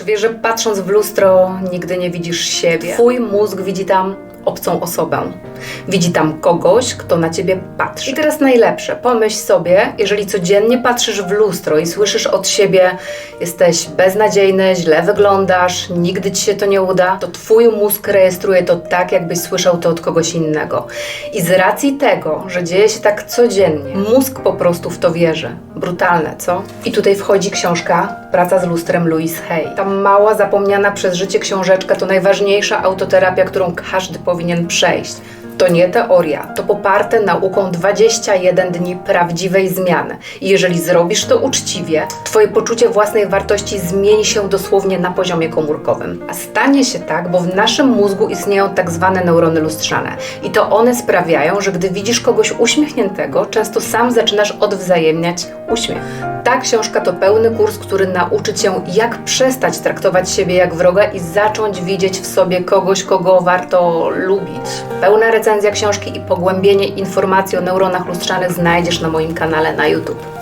Czy wiesz, że patrząc w lustro nigdy nie widzisz siebie? Twój mózg widzi tam obcą osobę. Widzi tam kogoś, kto na ciebie patrzy. I teraz najlepsze. Pomyśl sobie, jeżeli codziennie patrzysz w lustro i słyszysz od siebie jesteś beznadziejny, źle wyglądasz, nigdy ci się to nie uda, to twój mózg rejestruje to tak, jakbyś słyszał to od kogoś innego. I z racji tego, że dzieje się tak codziennie, mózg po prostu w to wierzy. Brutalne, co? I tutaj wchodzi książka Praca z lustrem Louise Hay. Ta mała, zapomniana przez życie książeczka to najważniejsza autoterapia, którą każdy powinien przejść. To nie teoria, to poparte nauką 21 dni prawdziwej zmiany. I jeżeli zrobisz to uczciwie, Twoje poczucie własnej wartości zmieni się dosłownie na poziomie komórkowym. A stanie się tak, bo w naszym mózgu istnieją tak zwane neurony lustrzane. I to one sprawiają, że gdy widzisz kogoś uśmiechniętego, często sam zaczynasz odwzajemniać uśmiech. Ta książka to pełny kurs, który nauczy Cię, jak przestać traktować siebie jak wroga i zacząć widzieć w sobie kogoś, kogo warto lubić. Pełna recenzja książki i pogłębienie informacji o neuronach lustrzanych znajdziesz na moim kanale na YouTube.